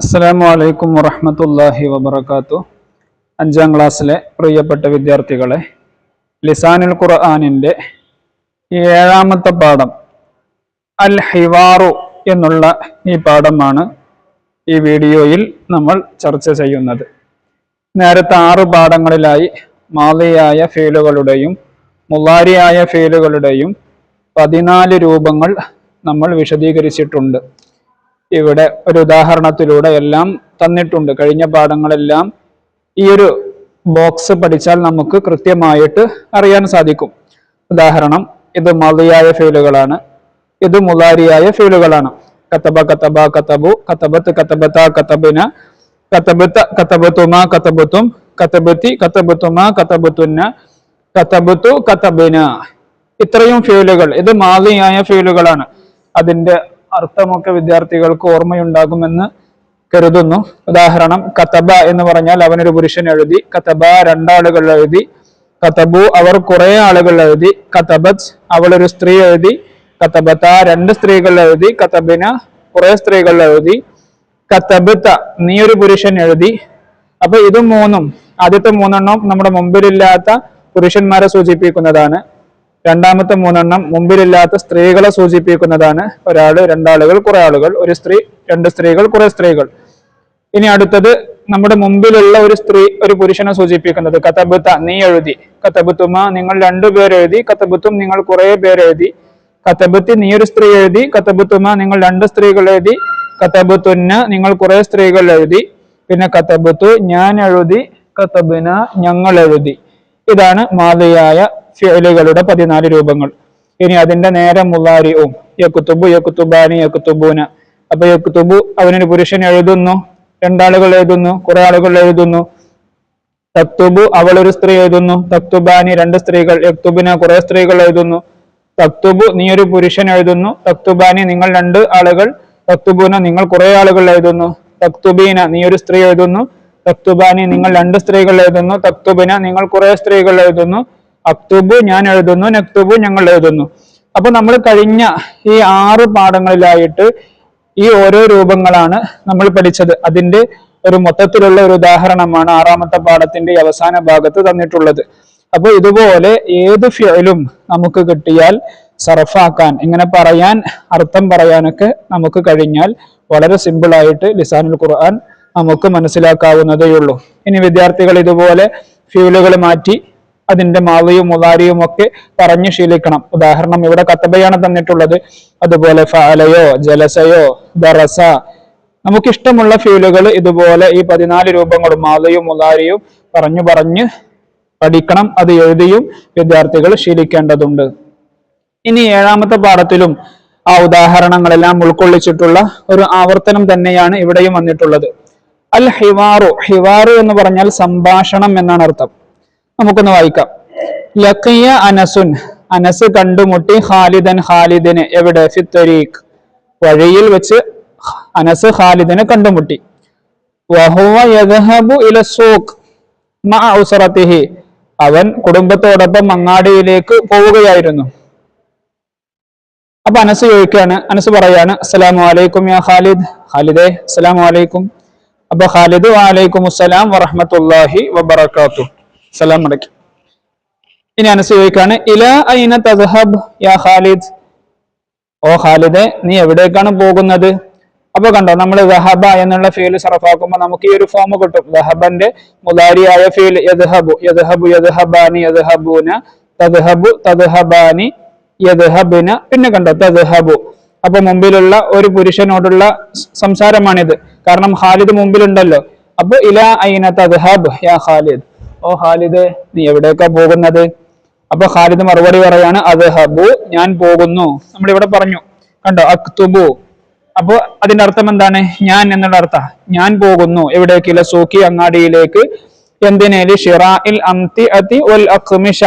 അസ്സലാമു അലൈക്കും വറഹമത്തല്ലാഹി വബർക്കാത്തു അഞ്ചാം ക്ലാസ്സിലെ പ്രിയപ്പെട്ട വിദ്യാർത്ഥികളെ ലിസാനുൽ ഖുർആാനിന്റെ ഏഴാമത്തെ പാഠം അൽ ഹിവാറു എന്നുള്ള ഈ പാഠമാണ് ഈ വീഡിയോയിൽ നമ്മൾ ചർച്ച ചെയ്യുന്നത്. നേരത്തെ ആറ് പാഠങ്ങളിലായി മാലിയായ ഫീലുകളുടെയും മുലാരിയായ ഫീലുകളുടെയും പതിനാല് രൂപങ്ങൾ നമ്മൾ വിശദീകരിച്ചിട്ടുണ്ട്. ഇവിടെ ഒരു ഉദാഹരണത്തിലൂടെ എല്ലാം തന്നിട്ടുണ്ട്. കഴിഞ്ഞ പാഠങ്ങളെല്ലാം ഈ ഒരു ബോക്സ് പഠിച്ചാൽ നമുക്ക് കൃത്യമായിട്ട് അറിയാൻ സാധിക്കും. ഉദാഹരണം ഇത് മതിയായ ഫീലുകളാണ് ഇത് മുതാരിയായ ഫീലുകളാണ് കത്തബ കത്തബ കത്തബു കത്തബത്ത് കത്തബത്ത കത്തബിന കത്തബത്ത കത്തബത്തുമ കത്തബത്തും കത്തബത്തി കത്തബത്തുമ കത്തബത്തുന്ന കത്തബത്തു കത്തബിന. ഇത്രയും ഫീലുകൾ ഇത് മാതിയായ ഫീലുകളാണ് അതിന്റെ അർത്ഥമൊക്കെ വിദ്യാർത്ഥികൾക്ക് ഓർമ്മയുണ്ടാകുമെന്ന് കരുതുന്നു. ഉദാഹരണം കത്തബ എന്ന് പറഞ്ഞാൽ അവനൊരു പുരുഷൻ എഴുതി കത്തബ രണ്ടാളുകൾ എഴുതി കത്തബു അവർ കുറെ ആളുകൾ എഴുതി കതബത് അവൾ ഒരു സ്ത്രീ എഴുതി കത്തബത്ത രണ്ട് സ്ത്രീകൾ എഴുതി കത്തബിന കുറെ സ്ത്രീകൾ എഴുതി കത്തബത്ത നീ ഒരു പുരുഷൻ എഴുതി. അപ്പൊ ഇത് മൂന്നും ആദ്യത്തെ മൂന്നെണ്ണം നമ്മുടെ മുമ്പിലില്ലാത്ത പുരുഷന്മാരെ സൂചിപ്പിക്കുന്നതാണ്. രണ്ടാമത്തെ മൂന്നെണ്ണം മുമ്പിലില്ലാത്ത സ്ത്രീകളെ സൂചിപ്പിക്കുന്നതാണ്. ഒരാൾ രണ്ടാളുകൾ കുറെ ആളുകൾ. ഒരു സ്ത്രീ രണ്ട് സ്ത്രീകൾ കുറെ സ്ത്രീകൾ. ഇനി അടുത്തത് നമ്മുടെ മുമ്പിലുള്ള ഒരു സ്ത്രീ ഒരു പുരുഷനെ സൂചിപ്പിക്കുന്നത്. കഥബുത്ത നീ എഴുതി. കഥബുത്തുമ നിങ്ങൾ രണ്ടുപേർ എഴുതി. കഥബുത്തും നിങ്ങൾ കുറെ പേർ എഴുതി. കത്തബുത്തി നീ ഒരു സ്ത്രീ എഴുതി. കഥബുത്തുമ നിങ്ങൾ രണ്ട് സ്ത്രീകൾ എഴുതി. കഥബുത്തുന്ന നിങ്ങൾ കുറെ സ്ത്രീകൾ എഴുതി. പിന്നെ കഥബുത്തു ഞാൻ എഴുതി. കഥബുന ഞങ്ങൾ എഴുതി. ഇതാണ് മാതയായ ഫിയലുകളുടെ പതിനാല് രൂപങ്ങൾ. ഇനി അതിന്റെ നേരെ മുല്ലാരിവും യക്കുത്തുബു യക്കുത്തുബാനി യക്കുത്തുബൂന. അപ്പൊ യക്കുത്തുബു അവനൊരു പുരുഷൻ എഴുതുന്നു രണ്ടാളുകൾ എഴുതുന്നു കുറെ ആളുകൾ എഴുതുന്നു. തക്തുബു അവൾ ഒരു സ്ത്രീ എഴുതുന്നു തക്തുബാനി രണ്ട് സ്ത്രീകൾ യക്തുബിന കുറെ സ്ത്രീകൾ എഴുതുന്നു. തക്തുബു നീ ഒരു പുരുഷൻ എഴുതുന്നു തക്തുബാനി നിങ്ങൾ രണ്ട് ആളുകൾ തക്തുബുന നിങ്ങൾ കുറെ ആളുകൾ എഴുതുന്നു. തക്തുബീന നീ ഒരു സ്ത്രീ എഴുതുന്നു തക്തുബാനി നിങ്ങൾ രണ്ട് സ്ത്രീകൾ എഴുതുന്നു തക്തുബിന നിങ്ങൾ കുറെ സ്ത്രീകൾ എഴുതുന്നു. അക്തുബു ഞാൻ എഴുതുന്നു നക്തുബു ഞങ്ങൾ എഴുതുന്നു. അപ്പൊ നമ്മൾ കഴിഞ്ഞ ഈ ആറ് പാഠങ്ങളിലായിട്ട് ഈ ഓരോ രൂപങ്ങളാണ് നമ്മൾ പഠിച്ചത്. അതിന്റെ ഒരു മൊത്തത്തിലുള്ള ഒരു ഉദാഹരണമാണ് ആറാമത്തെ പാഠത്തിന്റെ അവസാന ഭാഗത്ത് തന്നിട്ടുള്ളത്. അപ്പൊ ഇതുപോലെ ഏത് ഫ്യലും നമുക്ക് കിട്ടിയാൽ സർഫാക്കാൻ ഇങ്ങനെ പറയാൻ അർത്ഥം പറയാനൊക്കെ നമുക്ക് കഴിഞ്ഞാൽ വളരെ സിമ്പിൾ ആയിട്ട് ലിസാനുൽ ഖുർആൻ നമുക്ക് മനസ്സിലാക്കാവുന്നതേ ഉള്ളൂ ഇനി വിദ്യാർത്ഥികൾ ഇതുപോലെ ഫ്യൂലുകൾ മാറ്റി അതിന്റെ മാവയും മുതാരിയും ഒക്കെ പറഞ്ഞു ശീലിക്കണം. ഉദാഹരണം ഇവിടെ കത്തബയാണ് തന്നിട്ടുള്ളത്. അതുപോലെ ഫാലയോ ജലസയോ ദറസ. നമുക്കിഷ്ടമുള്ള ഫീലുകൾ ഇതുപോലെ ഈ പതിനാല് രൂപങ്ങളും മാതയും മുതാരിയും പറഞ്ഞു പറഞ്ഞ് പഠിക്കണം അത് എഴുതിയും വിദ്യാർത്ഥികൾ ശീലിക്കേണ്ടതുണ്ട്. ഇനി ഏഴാമത്തെ പാഠത്തിലും ആ ഉദാഹരണങ്ങളെല്ലാം ഉൾക്കൊള്ളിച്ചിട്ടുള്ള ഒരു ആവർത്തനം തന്നെയാണ് ഇവിടെയും വന്നിട്ടുള്ളത്. അൽ ഹിവാറു. ഹിവാറു എന്ന് പറഞ്ഞാൽ സംഭാഷണം എന്നാണ് അർത്ഥം. നമുക്കൊന്ന് വായിക്കാം. ലഖിയ അനസുൻ അനസ് കണ്ടുമുട്ടി ഖാലിദൻ ഖാലിദിനെ എവിടെ? ഫിത്തരീഖ് വഴിയിൽ വെച്ച് അനസ് ഖാലിദിനെ കണ്ടുമുട്ടി. വഹുവ ഇല മഅ അവൻ കുടുംബത്തോടൊപ്പം മങ്ങാടിയിലേക്ക് പോവുകയായിരുന്നു. അപ്പൊ അനസ് ചോദിക്കുകയാണ് അനസ് പറയാണ് അസ്സലാമു അലൈക്കും യാ ഖാലിദ്. ഖാലിദേ അസ്സലാമു അലൈക്കും. അപ്പൊ ഖാലിദ് വാലൈക്കും അസ്സലാം വറഹ്മത്തുള്ളാഹി വബറകാത്തു സലാം മടക്കി ഇനി അനസ് ചോദിക്കാണ് ഇല ഐന തസ്ഹബ് യാ ഖാലിദ്? ഓ ഖാലിദെ നീ എവിടേക്കാണ് പോകുന്നത്? അപ്പൊ കണ്ടോ നമ്മൾ ദഹബ എന്നുള്ള ഫീൽ സറഫാക്കുമ്പോൾ നമുക്ക് ഈ ഒരു ഫോം കിട്ടും. ദഹബന്റെ മുതാരിയായ ഫീൽ യദ്ഹബു യദ്ഹബു യദ്ഹബാനി യദ്ഹബൂന തദ്ഹബു തദ്ഹബാനി യദ്ഹബിന. പിന്നെ കണ്ടോ തദ്ഹബു. അപ്പൊ മുമ്പിലുള്ള ഒരു പുരുഷനോടുള്ള സംസാരമാണിത്. കാരണം ഖാലിദ് മുമ്പിലുണ്ടല്ലോ. അപ്പൊ ഇല ഐന തദ്ഹബ് യാ ഖാലിദ്? ഓ ഹാലിദ് നീ എവിടേക്കാ പോകുന്നത്? അപ്പൊ ഹാലിദ് മറുപടി പറയാണ് അത് ഹബു ഞാൻ പോകുന്നു. നമ്മൾ ഇവിടെ പറഞ്ഞു. കണ്ടോ? അക്തുബു. അപ്പൊ അതിന്റെ അർത്ഥം എന്താണ്? ഞാൻ എന്നുള്ള അർത്ഥ. ഞാൻ പോകുന്നു. എവിടേക്ക് സൂക്കി അങ്ങാടിയിലേക്ക്. എന്തിനേലി ഷിറാഇൽ അംതി അതി വൽ അഖ്മിഷ.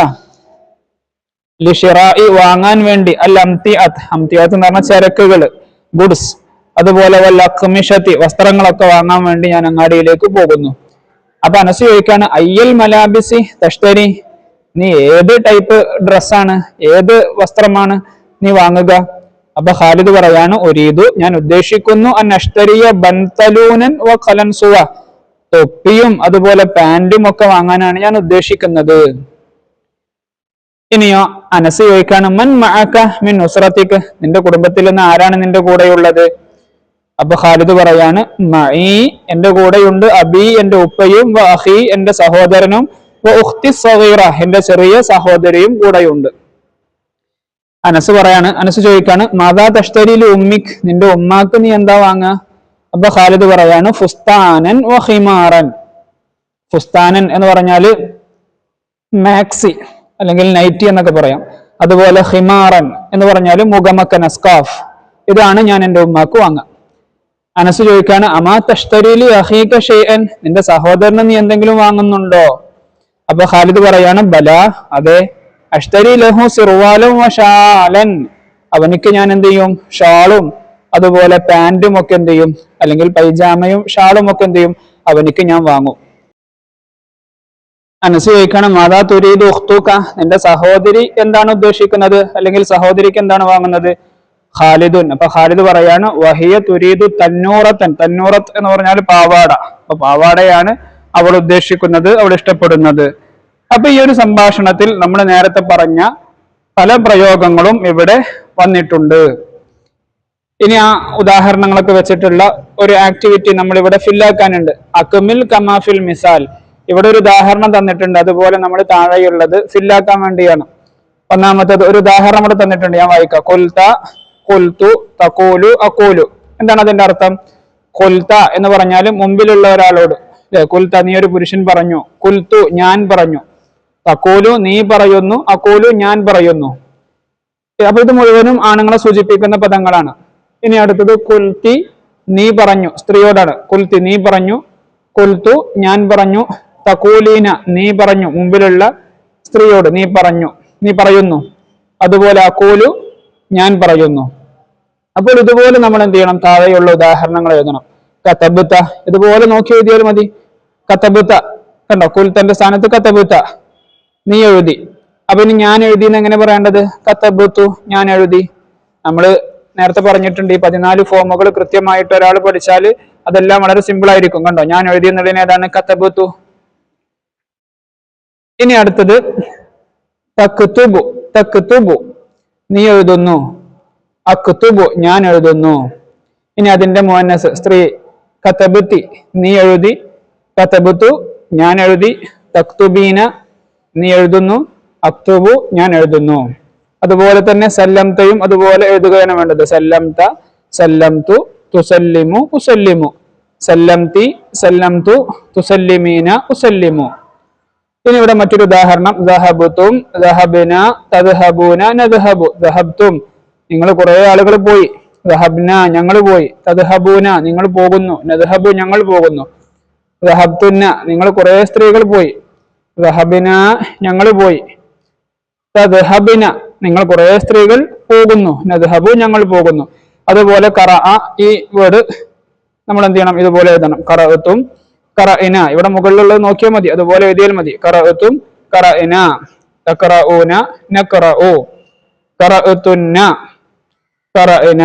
ലിഷിറായി വാങ്ങാൻ വേണ്ടി. അൽ അംതി അത്. അംതിയാത്ത് എന്ന് പറഞ്ഞ ചരക്കുകൾ ഗുഡ്സ്. അതുപോലെ വല്ല അഖ്മിഷത്തി വസ്ത്രങ്ങളൊക്കെ വാങ്ങാൻ വേണ്ടി ഞാൻ അങ്ങാടിയിലേക്ക് പോകുന്നു. അപ്പൊ അനസ് ചോദിക്കാണ് അയ്യൽ മലാബിസി തഷ്തരി നീ ഏത് ടൈപ്പ് ഡ്രസ്സാണ് ഏത് വസ്ത്രമാണ് നീ വാങ്ങുക? അപ്പൊ ഖാലിദ് പറയാണ് ഒരീതു ഞാൻ ഉദ്ദേശിക്കുന്നു അൻ അഷ്തരിയ ബൻതലൂനൻ വ ഖലൻസുവ തൊപ്പിയും അതുപോലെ പാന്റും ഒക്കെ വാങ്ങാനാണ് ഞാൻ ഉദ്ദേശിക്കുന്നത്. ഇനിയോ അനസ് ചോദിക്കാണ് മൻ മഅക മിൻ ഉസ്രത്തിക്ക് നിന്റെ കുടുംബത്തിൽ നിന്ന് ആരാണ് നിന്റെ കൂടെയുള്ളത്? അപ്പൊ ഖാലിദ് പറയാണ് മഈ എന്റെ കൂടെയുണ്ട് അബി എന്റെ ഉപ്പയും അഖി എന്റെ സഹോദരനും ഉഖ്തി സഹീറ എന്റെ ചെറിയ സഹോദരിയും കൂടെയുണ്ട്. അനസ് പറയാണ് അനസ് ചോദിക്കാണ് മാതാ തഷ്തരിയിൽ ഉമ്മിക്? നിന്റെ ഉമ്മാക്ക് നീ എന്താ വാങ്ങ? അപ്പൊ ഖാലിദ് പറയാണ് ഫുസ്താനൻ വഹിമാറൻ ഹിമാറൻ ഫുസ്താനൻ എന്ന് പറഞ്ഞാൽ മാക്സി അല്ലെങ്കിൽ നൈറ്റി എന്നൊക്കെ പറയാം. അതുപോലെ ഹിമാറൻ എന്ന് പറഞ്ഞാൽ മുഖമക്കൻ സ്കാഫ് ഇതാണ് ഞാൻ എന്റെ ഉമ്മാക്ക് വാങ്ങാം. അനസ് ചോദിക്കാണ് അമാ തഷ്തരിലി അഹീക ഷെയ്അൻ നിന്റെ സഹോദരന് നീ എന്തെങ്കിലും വാങ്ങുന്നുണ്ടോ? അപ്പൊ ഖാലിദ് പറയാണ് ബല അതെ. അഷ്തരി ലഹു സിർവാലും ഷാലൻ. അവനിക്ക് ഞാൻ എന്ത് ചെയ്യും? ഷാളും അതുപോലെ പാൻറും ഒക്കെ എന്ത് ചെയ്യും? അല്ലെങ്കിൽ പൈജാമയും ഷാളും ഒക്കെ എന്ത് ചെയ്യും? അവനിക്ക് ഞാൻ വാങ്ങും. അനസ് ചോദിക്കണം മാതാ തുരീദ് ഉഖ്തൂക്ക നിന്റെ സഹോദരി എന്താണ് ഉദ്ദേശിക്കുന്നത്? അല്ലെങ്കിൽ സഹോദരിക്ക് എന്താണ് വാങ്ങുന്നത്? ഖാലിദുൻ. അപ്പൊ ഖാലിദ് പറയാണ് വഹിയ തുരീദു തന്നൂറത്തൻ. തന്നൂറത്ത് എന്ന് പറഞ്ഞാൽ പാവാട. അപ്പൊ പാവാടയാണ് അവൾ ഉദ്ദേശിക്കുന്നത് അവൾ ഇഷ്ടപ്പെടുന്നത്. അപ്പൊ ഈ ഒരു സംഭാഷണത്തിൽ നമ്മൾ നേരത്തെ പറഞ്ഞ പല പ്രയോഗങ്ങളും ഇവിടെ വന്നിട്ടുണ്ട്. ഇനി ആ ഉദാഹരണങ്ങളൊക്കെ വെച്ചിട്ടുള്ള ഒരു ആക്ടിവിറ്റി നമ്മൾ ഇവിടെ ഫില്ലാക്കാനുണ്ട് അക്മിൽ കമാഫിൽ മിസാൽ. ഇവിടെ ഒരു ഉദാഹരണം തന്നിട്ടുണ്ട്. അതുപോലെ നമ്മൾ താഴെയുള്ളത് ഫില്ലാക്കാൻ വേണ്ടിയാണ്. ഒന്നാമത്തത് ഒരു ഉദാഹരണം ഇവിടെ തന്നിട്ടുണ്ട്. ഞാൻ വായിക്കാം. കൊൽത്ത കൊൽത്തു തക്കോലു അക്കോലു എന്താണ് അതിന്റെ അർത്ഥം? കൊൽത്ത എന്ന് പറഞ്ഞാൽ മുമ്പിലുള്ള ഒരാളോട്. അല്ലെ? കുൽത്ത നീ ഒരു പുരുഷൻ പറഞ്ഞു. കുൽത്തു ഞാൻ പറഞ്ഞു. തക്കോലു നീ പറയുന്നു. അക്കോലു ഞാൻ പറയുന്നു. അപ്പൊ ഇത് മുഴുവനും ആണുങ്ങളെ സൂചിപ്പിക്കുന്ന പദങ്ങളാണ്. ഇനി അടുത്തത് കുൽത്തി നീ പറഞ്ഞു. സ്ത്രീയോടാണ്. കുൽത്തി നീ പറഞ്ഞു. കുൽത്തു ഞാൻ പറഞ്ഞു. തക്കൂലീന നീ പറഞ്ഞു. മുമ്പിലുള്ള സ്ത്രീയോട് നീ പറഞ്ഞു. നീ പറയുന്നു. അതുപോലെ അക്കൂലു ഞാൻ പറയുന്നു. അപ്പോൾ ഇതുപോലെ നമ്മൾ എന്ത് ചെയ്യണം? താഴെയുള്ള ഉദാഹരണങ്ങൾ എഴുതണം. കത്തബുത്ത ഇതുപോലെ നോക്കി എഴുതിയാൽ മതി. കത്തബുത്ത കണ്ടോ? കുൽത്തന്റെ സ്ഥാനത്ത് കത്തബുത്ത നീ എഴുതി. അപ്പൊ ഇനി ഞാൻ എഴുതി എന്ന് എങ്ങനെ പറയേണ്ടത്? കത്തബുത്തു ഞാൻ എഴുതി. നമ്മൾ നേരത്തെ പറഞ്ഞിട്ടുണ്ട് ഈ പതിനാല് ഫോമുകൾ കൃത്യമായിട്ട് ഒരാൾ പഠിച്ചാൽ അതെല്ലാം വളരെ സിമ്പിൾ ആയിരിക്കും. കണ്ടോ? ഞാൻ എഴുതി എന്നുള്ളതിന് ഏതാണ്? കത്തബുത്തു ഇനി അടുത്തത്. തക്കുത്തുബു തക്കുത്തുബു നീ എഴുതുന്നു. അക്കുത്തുബു ഞാൻ എഴുതുന്നു. ഇനി അതിന്റെ മോനസ് സ്ത്രീ കത്തബുത്തി നീ എഴുതി. കത്തബുത്തു ഞാൻ എഴുതി. തക്തുബീന നീ എഴുതുന്നു. അക്തുബു ഞാൻ എഴുതുന്നു. അതുപോലെ തന്നെ സല്ലംതയും അതുപോലെ എഴുതുകയാണ് വേണ്ടത്. സല്ലംത സല്ലംതു തുസല്ലിമു ഉസല്ലിമു. സല്ലംതി സല്ലംതു തുസല്ലിമീന ഉസല്ലിമു. ഇനി ഇവിടെ മറ്റൊരു ഉദാഹരണം. ദഹബുത്തും നിങ്ങൾ കുറെ ആളുകൾ പോയി. ദഹബ്ന ഞങ്ങൾ പോയി. തദ്ഹബൂന നിങ്ങൾ പോകുന്നു. നദ്ഹബു ഞങ്ങൾ പോകുന്നു. ദഹബ്തുന്ന നിങ്ങൾ കുറെ സ്ത്രീകൾ പോയി. ദഹബിന ഞങ്ങൾ പോയി. തദ്ഹബിന നിങ്ങൾ കുറെ സ്ത്രീകൾ പോകുന്നു. നദ്ഹബു ഞങ്ങൾ പോകുന്നു. അതുപോലെ കറ ഈ വേർഡ് നമ്മൾ എന്ത് ചെയ്യണം? ഇതുപോലെ എഴുതണം. കറത്തും കറ ഇന ഇവിടെ മുകളിലുള്ളത് നോക്കിയാൽ മതി. അതുപോലെ എഴുതിയാൽ മതി. കറത്തും കറ ഇന നഖറഉ നക്കറു കറത്തുന്ന കറ ഇന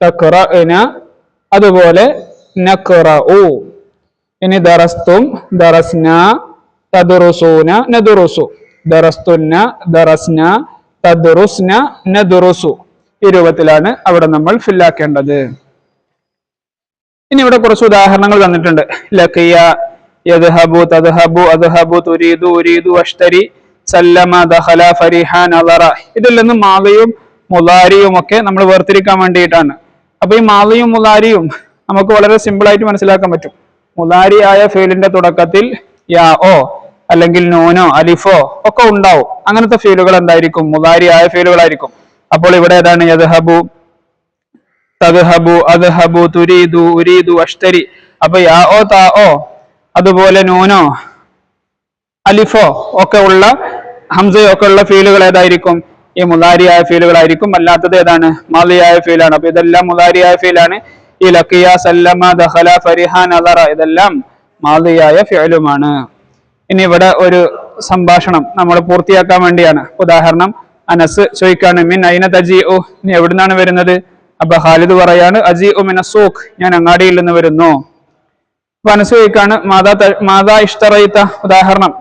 തക്കറ ഇന അതുപോലെ നഖറഉ ഇനി ദറസ്തും ദറസ്ന തദുറുസൂന നദുറുസു. ദറസ്തുന്ന ദറസ്ന തദുറുസ്ന നദുറുസു. ഈ രൂപത്തിലാണ് അവിടെ നമ്മൾ ഫില്ലാക്കേണ്ടത് ഇനി ഇവിടെ കുറച്ച് ഉദാഹരണങ്ങൾ തന്നിട്ടുണ്ട് ലക്കിയ യദ്ഹബു തദ്ഹബു അദ്ഹബു തുരീദു ഉരീദു അഷ്തരി സല്ലമ ദഖല ഫരിഹാൻ അലറ ഇതിൽ നിന്ന് മാലയും മുലാരിയും ഒക്കെ നമ്മൾ വേർതിരിക്കാൻ വേണ്ടിയിട്ടാണ്. അപ്പൊ ഈ മാലയും മുലാരിയും നമുക്ക് വളരെ സിമ്പിൾ ആയിട്ട് മനസ്സിലാക്കാൻ പറ്റും. മുലാരി ആയ ഫീലിന്റെ തുടക്കത്തിൽ യാ ഓ അല്ലെങ്കിൽ നോനോ അലിഫോ ഒക്കെ ഉണ്ടാവും. അങ്ങനത്തെ ഫീലുകൾ എന്തായിരിക്കും? മുലാരി ആയ ഫീലുകളായിരിക്കും. അപ്പോൾ ഇവിടെ ഏതാണ്? യദ്ഹബു തദ്ഹബു അദ്ഹബു തുരീദു ഉരീദു അഷ്തരി. അപ്പൊ യാ ഓ താ ഓ അതുപോലെ നൂനോ അലിഫോ ഒക്കെ ഉള്ള ഹംസയോ ഒക്കെ ഉള്ള ഫീലുകൾ ഏതായിരിക്കും? ഈ മുതാരിയായ ഫീലുകളായിരിക്കും. അല്ലാത്തത് ഏതാണ്? മാലിയായ ഫീലാണ്. അപ്പൊ ഇതെല്ലാം മുതാരിയായ ഫീലാണ്. ഈ ലക്കിയ സല്ലമ ദഹല ഫരിഹാൻ അലറ ഇതെല്ലാം മാലിയായ ഫീലുമാണ്. ഇനി ഇവിടെ ഒരു സംഭാഷണം നമ്മൾ പൂർത്തിയാക്കാൻ വേണ്ടിയാണ്. ഉദാഹരണം അനസ് ചോദിക്കാണ് മിൻ അയിന തജി ഓ നീ എവിടുന്നാണ് വരുന്നത്? അപ്പൊ ഖാലിദ് പറയാണ് അജി മിന സൂഖ്. ഞാൻ അങ്ങാടിയിൽ നിന്ന് വരുന്നു. അപ്പൊ അനസ് ചോദിക്കാണ് മാതാ മാതാ ഇഷ്ടറയിത്ത ഉദാഹരണം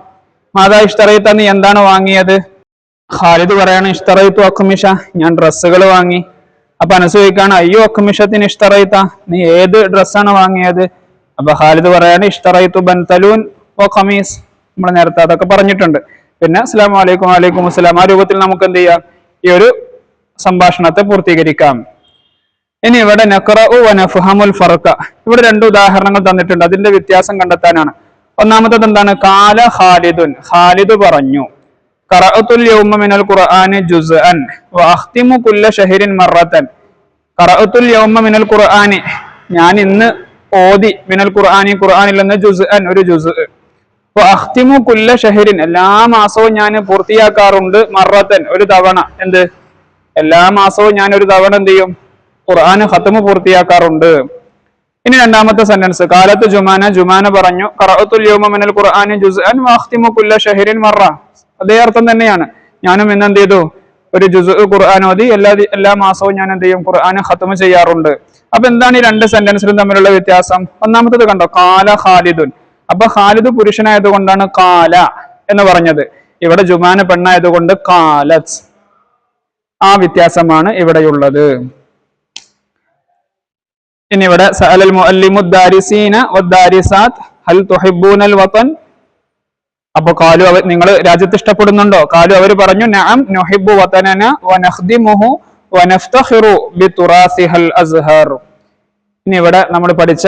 മാതാ ഇഷ്ടറയിത്ത നീ എന്താണ് വാങ്ങിയത്? ഖാലിദ് പറയാണ് ഇഷ്ടറയിത്തു അക്കുമിഷ ഞാൻ ഡ്രസ്സുകൾ വാങ്ങി. അപ്പൊ അനസ് ചോദിക്കാണ് അയ്യോ അക്കുമിഷത്തിന് ഇഷ്ടറയിത്ത നീ ഏത് ഡ്രസ്സാണ് വാങ്ങിയത്? അപ്പൊ ഖാലിദ് പറയാണ് ഇഷ്ടറയിത്തു ബൻതലൂൻ ഓ ഖമീസ്. നമ്മൾ നേരത്തെ അതൊക്കെ പറഞ്ഞിട്ടുണ്ട്. പിന്നെ അസ്സലാം വലൈക്കും വലൈക്കും അസ്സലാം. ആ രൂപത്തിൽ നമുക്ക് എന്ത് ചെയ്യാം? ഈ ഒരു സംഭാഷണത്തെ പൂർത്തീകരിക്കാം. ഇനി ഇവിടെ വ നഫ്ഹമുൽ ഫർഖ. ഇവിടെ രണ്ട് ഉദാഹരണങ്ങൾ തന്നിട്ടുണ്ട്. അതിന്റെ വ്യത്യാസം കണ്ടെത്താനാണ്. ഒന്നാമത്തത് എന്താണ്? കാല ഖാലിദുൻ. ഖാലിദ് പറഞ്ഞു ഖറഅത്തുൽ യൗമ മിനൽ ഖുർആനി ജുസ്അൻ വ അഖ്തിമു കുല്ല ഷഹരിൻ മറത്തൻ. ഖറഅത്തുൽ യൗമ മിനൽ ഖുർആനി. ഞാൻ ഇന്ന് ഓതി. മിനൽ ഖുർആനി ഖുർആനിൽ നിന്ന് ജുസ്അൻ ഒരു ജുസ്. വ അഖ്തിമു കുല്ല ഷഹരിൻ. എല്ലാ മാസവും ഞാൻ പൂർത്തിയാക്കാറുണ്ട് മറത്തൻ. ഒരു തവണ. എന്ത്? എല്ലാ മാസവും ഞാൻ ഒരു തവണ എന്ത് ചെയ്യും? ഖുർആൻ ഹത്തമ പൂർത്തിയാക്കാറുണ്ട്. ഇനി രണ്ടാമത്തെ സെന്റൻസ് കാലത്ത് ജുമാന ജുമാന പറഞ്ഞു ഖറഅത്തുൽ യൗമ മിനൽ ഖുർആനി ജുസ്അൻ വഅഖ്തിമു കുല്ല ഷഹരിൻ മറ. അതേ അർത്ഥം തന്നെയാണ്. ഞാനും ഇന്ന് എന്ത് ചെയ്തു? ഒരു ജുസ് ഖുർആൻ ഓതി എല്ലാ എല്ലാ മാസവും ഞാൻ എന്ത് ചെയ്യും? ഖുർആൻ ഹത്തമ ചെയ്യാറുണ്ട്. അപ്പൊ എന്താണ് ഈ രണ്ട് സെന്റൻസിലും തമ്മിലുള്ള വ്യത്യാസം? ഒന്നാമത്തത് കണ്ടോ കാല ഖാലിദുൻ. അപ്പൊ ഖാലിദ് പുരുഷനായതുകൊണ്ടാണ് കാല എന്ന് പറഞ്ഞത്. ഇവിടെ ജുമാന പെണ്ണായതുകൊണ്ട് കാലത്ത് ആ വ്യത്യാസമാണ് ഇവിടെയുള്ളത്. ഇനി ഇവിടെ വദ്ദാരിസാത്ത് ഹൽ തുഹിബ്ബൂനൽ വതൻ. അപ്പൊ കാലു അവർ നിങ്ങൾ രാജ്യത്ത് ഇഷ്ടപ്പെടുന്നുണ്ടോ? കാലു അവർ പറഞ്ഞു നഅം നുഹിബ്ബു വനഖ്ദിമുഹു വനഫ്തഖിറു ബിതുറാസിഹൽ അസ്ഹർ. നമ്മൾ പഠിച്ച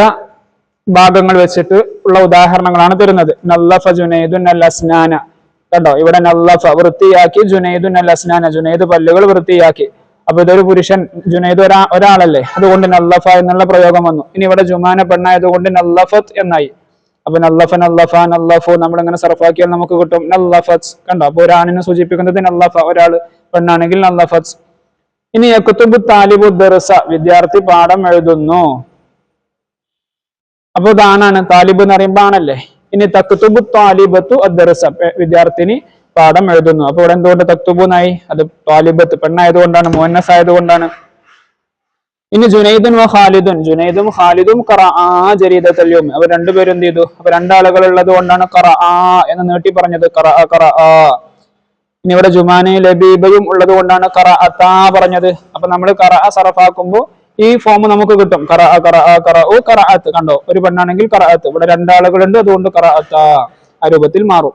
ഭാഗങ്ങൾ വെച്ചിട്ട് ഉള്ള ഉദാഹരണങ്ങളാണ് തരുന്നത്. നല്ലഫ ജുനൈദുൻ അൽ അസ്നാന. കണ്ടോ? ഇവിടെ നല്ലഫ വൃത്തിയാക്കി ജുനൈദുൻ അൽ അസ്നാന. ജുനൈദ് പല്ലുകൾ വൃത്തിയാക്കി. അപ്പൊ ഇതൊരു പുരുഷൻ ജുനൈദ് ഒരാ ഒരാളല്ലേ? അതുകൊണ്ട് നല്ലഫ എന്നുള്ള പ്രയോഗം വന്നു. ഇനി ഇവിടെ ജുമാന പെണ്ണായതുകൊണ്ട് നല്ലഫത്ത് എന്നായി. അപ്പൊ നല്ലഫ നല്ലഫ നല്ലഫു നമ്മൾ ഇങ്ങനെ സർഫാക്കിയാൽ നമുക്ക് കിട്ടും. നല്ലഫത്ത് കണ്ടോ? അപ്പൊ ഒരാണിനെ സൂചിപ്പിക്കുന്നത് നല്ലഫ. ഒരാൾ പെണ്ണാണെങ്കിൽ നല്ലഫത്ത്. ഇനി യക്കുത്തുബു താലിബു ദർസ. വിദ്യാർത്ഥി പാഠം എഴുതുന്നു. അപ്പൊ ദാനാണ് താലിബ് എന്ന് പറയുമ്പോ ആണല്ലേ? ഇനി തക്കുത്തുബു താലിബത്തു ദർസ വിദ്യാർത്ഥിനി പാഠം എഴുതുന്നു. അപ്പൊ ഇവിടെ എന്തുകൊണ്ട് തക്തുബു എന്നായി അത് താലിബത്ത് പെണ്ണായതുകൊണ്ടാണ് മോന്നസ് ആയതുകൊണ്ടാണ് ഇനി ജുനൈദുൻ വ ഖാലിദുൻ. ജുനൈദും ഖാലിദും ഖറആ ജരീദത്തല്യും അവർ രണ്ടുപേരും എന്ത് ചെയ്തു? അപ്പൊ രണ്ടാളുകൾ ഉള്ളത് കൊണ്ടാണ് ഖറആ എന്ന് നീട്ടി പറഞ്ഞത്. ഖറ ഖറ ആ. ഇനി ഇവിടെ ജുമാനയും ലബീബയും ഉള്ളത് കൊണ്ടാണ് ഖറഅത്താ പറഞ്ഞത്. അപ്പൊ നമ്മൾ ഖറഅ സറഫാക്കുമ്പോൾ ഈ ഫോം നമുക്ക് കിട്ടും. ഖറ ഖറ ഖറ ഓ ഖറഅത്ത് കണ്ടോ? ഒരു പെണ്ണാണെങ്കിൽ ഖറഅത്ത് ഇവിടെ രണ്ടാളുകളുണ്ട് അതുകൊണ്ട് ഖറഅത്താ ആ രൂപത്തിൽ മാറും.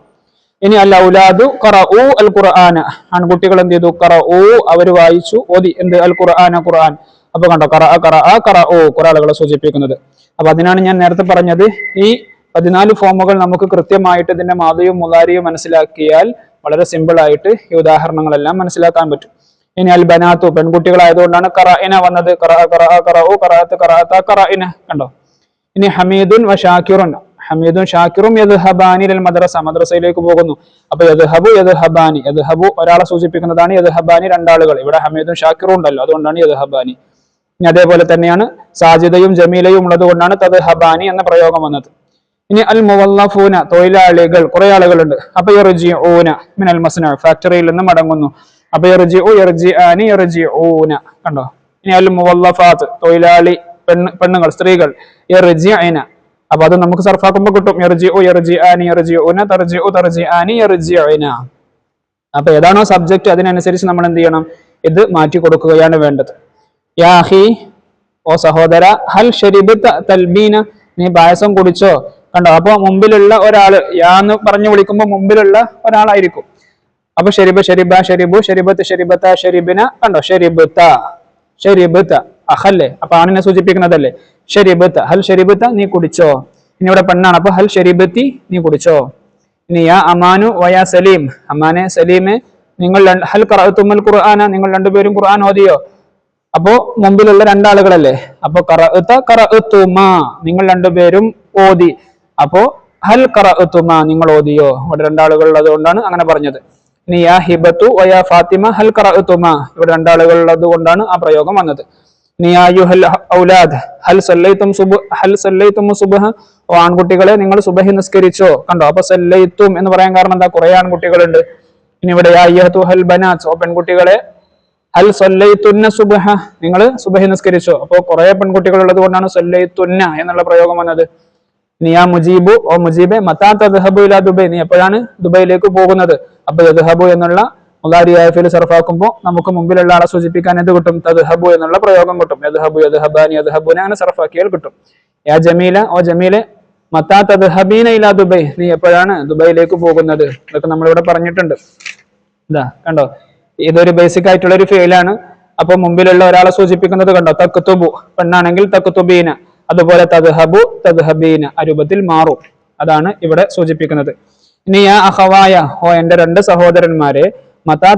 ഇനി അൽ ഔലാദു ഖറഉ അൽ ഖുർആന ആൺകുട്ടികൾ എന്ത് ചെയ്തു? ഖറഉ അവർ വായിച്ചു ഓതി എന്ത്? അൽ ഖുർആന ഖുർആൻ. അപ്പൊ കണ്ടോ ഖറ ഖറ ആ ഖറഉ കുറെ ആളുകളെ സൂചിപ്പിക്കുന്നത്. അപ്പൊ അതിനാണ് ഞാൻ നേരത്തെ പറഞ്ഞത് ഈ പതിനാല് ഫോമുകൾ നമുക്ക് കൃത്യമായിട്ട് ഇതിന്റെ മാതയും മുതാരിയും മനസ്സിലാക്കിയാൽ വളരെ സിമ്പിൾ ആയിട്ട് ഈ ഉദാഹരണങ്ങളെല്ലാം മനസ്സിലാക്കാൻ പറ്റും. ഇനി അൽ ബനാത്തു പെൺകുട്ടികളായതുകൊണ്ടാണ് കറ ഇന വന്നത്. കറ കറ കറ ഓ ഖറഉ കറാത്ത കറ ഇന. കണ്ടോ? ഇനി ഹമീദുൻ വ ഷാക്കിറുൻ. ഹമീദുൻ ഷാക്കിറും യദ്ഹബാനി അൽ മദ്രസ. മദ്രസയിലേക്ക് പോകുന്നു. അപ്പൊ യദ്ഹബു യദ്ഹബാനി. യദ്ഹബു ഒരാളെ സൂചിപ്പിക്കുന്നതാണ് യദ്ഹബാനി രണ്ടാളുകൾ. ഇവിടെ ഹമീദും ഷാക്കിറും ഉണ്ടല്ലോ. അതുകൊണ്ടാണ് യദ്ഹബാനി. ഇനി അതേപോലെ തന്നെയാണ് സാജിദയും ജമീലയും ഉള്ളത് കൊണ്ടാണ് തദ്ഹബാനി എന്ന പ്രയോഗം വന്നത്. ഇനി അൽ മുവല്ലഫൂന തൊഴിലാളികൾ കുറെ ആളുകളുണ്ട്. അപ്പൊ യർജിഊന മിനൽ മസ്ന ഫാക്ടറിയിൽ നിന്ന് മടങ്ങുന്നു അപ്പൊ യർജിഉ യർജിആനി ഊന കണ്ടോ? ഇനി അൽ മുവല്ലഫാത്ത് തൊഴിലാളി പെണ്ണ് പെണ്ണുങ്ങൾ സ്ത്രീകൾ. യർജിഅന അപ്പൊ അത് നമുക്ക് സർഫാക്കുമ്പോൾ കിട്ടും. തർജി യർജിആനി തർജി ആനി എർജി യർജിഅന അപ്പൊ ഏതാണോ സബ്ജക്ട് അതിനനുസരിച്ച് നമ്മൾ എന്ത് ചെയ്യണം? ഇത് മാറ്റി കൊടുക്കുകയാണ് വേണ്ടത്. യാഹി ഓ സഹോദര ഹൽ ഷരിബത്ത് തൽബീന നീ പായസം കുടിച്ചോ? കണ്ടോ? അപ്പൊ മുമ്പിലുള്ള ഒരാൾ യാ എന്ന് പറഞ്ഞു വിളിക്കുമ്പോ മുമ്പിലുള്ള ഒരാളായിരിക്കും. അപ്പൊ ഷെരിബ് ഷെരിബ ഷെരിബു ഷെരിബത്ത് ഷെരിബത്ത ഷെരിബിന കണ്ടോ? ഷെരിബത്ത ഷെരിബത്ത. അഹല്ലേ? അപ്പൊ ആണിനെ സൂചിപ്പിക്കുന്നതല്ലേ? ഷെരീബത്ത് ഹൽ ഷെരീബത്ത് നീ കുടിച്ചോ. ഇനി ഇവിടെ പെണ്ണാണ്. അപ്പൊ ഹൽ ഷെരിബത്തി നീ കുടിച്ചോ. ഇനി യാ അമാനു വയാ സലീം. അമാനെ സലീമെ നിങ്ങൾ ഹൽ ഖറഅത്തുൽ ഖുർആന നിങ്ങൾ രണ്ടുപേരും ഖുർആൻ ഓതിയോ? അപ്പോ മുമ്പിലുള്ള രണ്ടാളുകളല്ലേ? അപ്പൊ കറത്ത ഖറഅത്തുമാ നിങ്ങൾ രണ്ടുപേരും ഓതി. അപ്പോ ഹൽ ഖറഅത്തുമാ നിങ്ങൾ ഓതിയോ? ഇവിടെ രണ്ടാളുകൾ ഉള്ളത് കൊണ്ടാണ് അങ്ങനെ പറഞ്ഞത്. ഇനി യാ ഹിബത്തു വയാ ഫാത്തിമ ഹൽ ഖറഅത്തുമാ ഇവിടെ രണ്ടാളുകൾ ഉള്ളത് കൊണ്ടാണ് ആ പ്രയോഗം വന്നത്. ഹൽ ഹൽ ഓ ആൺകുട്ടികളെ നിങ്ങൾ സുബഹി നിസ്കരിച്ചോ. കണ്ടോ? അപ്പൊ സല്ലൈത്തും എന്ന് പറയാൻ കാരണം എന്താ? കുറെ ആൺകുട്ടികളുണ്ട്. ഇനി ഇവിടെ ഓ പെൺകുട്ടികളെ ഹൽ സൊല്ലൈത്തുന്ന സുബഹ. നിങ്ങൾ സുബഹി നിസ്കരിച്ചോ. അപ്പോൾ കുറെ പെൺകുട്ടികൾ ഉള്ളത് കൊണ്ടാണ് സൊല്ലൈത്തുന്ന എന്നുള്ള പ്രയോഗം വന്നത്. നീ ആ മുജീബു ഓ മുജീബെ മത്താ തദ്ഹബു ഇലാ ദുബൈ. നീ എപ്പോഴാണ് ദുബൈയിലേക്ക് പോകുന്നത്? അപ്പൊ ദഹബു എന്നുള്ള മുലാരിയായഫിൽ സർഫാക്കുമ്പോൾ നമുക്ക് മുമ്പിലുള്ള ആളെ സൂചിപ്പിക്കാൻ എന്ത് കിട്ടും? തദ്ഹബു എന്നുള്ള പ്രയോഗം കിട്ടും. യദ്ഹബു യദ്ഹബാനി യദ്ഹബുനെ അങ്ങനെ സർഫാക്കിയാൽ കിട്ടും. യാ ജമീല ഓ ജമീലെ മത്താ തദ്ഹബീന ഇലാ ദുബൈ. നീ എപ്പോഴാണ് ദുബൈയിലേക്ക് പോകുന്നത്? ഇതൊക്കെ നമ്മളിവിടെ പറഞ്ഞിട്ടുണ്ട്. ഇതാ കണ്ടോ? ഇതൊരു ബേസിക് ആയിട്ടുള്ള ഒരു ഫെയിലാണ് അപ്പൊ മുമ്പിലുള്ള ഒരാളെ സൂചിപ്പിക്കുന്നത് കണ്ടോ? തക്കുത്തുബു പെണ്ണാണെങ്കിൽ തക്കുത്തുബീന അതുപോലെ തദ്ഹബു തദ്ഹബീന. ആ രൂപത്തിൽ മാറും. അതാണ് ഇവിടെ സൂചിപ്പിക്കുന്നത്. ഇനി യാ അഹവായ ഓ എന്റെ രണ്ട് സഹോദരന്മാരെ മതാ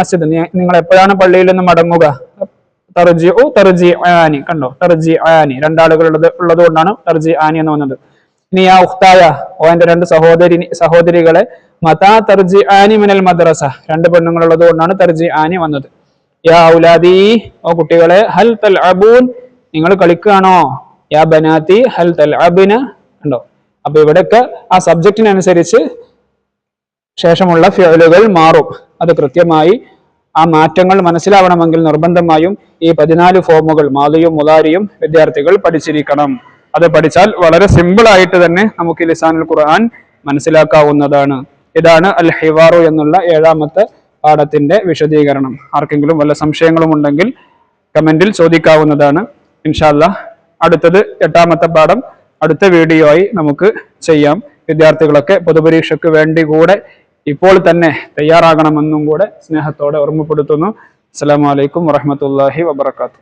മസ്ജിദ്. നിങ്ങൾ എപ്പോഴാണ് പള്ളിയിൽ നിന്ന് മടങ്ങുക? തർജി ഓ തർജി ആനി കണ്ടോ? തർജി ആനി രണ്ടാളുകൾ ഉള്ളത് ഉള്ളത് കൊണ്ടാണ് തർജി ആനി എന്ന് വന്നത്. ഇനി ആ ഉഖ്തായ ഓ എന്റെ രണ്ട് സഹോദരി സഹോദരികളെ മതാ തർജി ആനി മിനൽ മദ്രസ. രണ്ട് പെണ്ണുങ്ങളുള്ളത് കൊണ്ടാണ് തർജി ആനി വന്നത്. യാ ഔലാദി ഓ കുട്ടികളെ ഹൽ തൽ അബൂൻ നിങ്ങൾ കളിക്കുകയാണോ? യാ ബനാത്തി ഹൽ തൽ അബിന കണ്ടോ? അപ്പൊ ഇവിടെയൊക്കെ ആ സബ്ജക്റ്റിനനുസരിച്ച് ശേഷമുള്ള ഫിയലുകൾ മാറും. അത് കൃത്യമായി ആ മാറ്റങ്ങൾ മനസ്സിലാവണമെങ്കിൽ നിർബന്ധമായും ഈ പതിനാല് ഫോമുകൾ മാലിയും മുലാരിയും വിദ്യാർത്ഥികൾ പഠിച്ചിരിക്കണം. അത് പഠിച്ചാൽ വളരെ സിമ്പിൾ ആയിട്ട് തന്നെ നമുക്ക് ലിസാനുൽ ഖുർആൻ മനസ്സിലാക്കാവുന്നതാണ്. ഇതാണ് അൽ ഹിവാറു എന്നുള്ള ഏഴാമത്തെ പാഠത്തിന്റെ വിശദീകരണം. ആർക്കെങ്കിലും വല്ല സംശയങ്ങളും ഉണ്ടെങ്കിൽ കമന്റിൽ ചോദിക്കാവുന്നതാണ്. ഇൻഷാല്ല അടുത്തത് എട്ടാമത്തെ പാഠം. അടുത്ത വീഡിയോ ആയി നമുക്ക് ചെയ്യാം. വിദ്യാർത്ഥികളൊക്കെ പൊതുപരീക്ഷയ്ക്ക് വേണ്ടി കൂടെ ഇപ്പോൾ തന്നെ തയ്യാറാകണമെന്നും കൂടെ സ്നേഹത്തോടെ ഓർമ്മപ്പെടുത്തുന്നു. അസ്സലാമു അലൈക്കും വറഹ്മത്തുള്ളാഹി വബർക്കാത്തു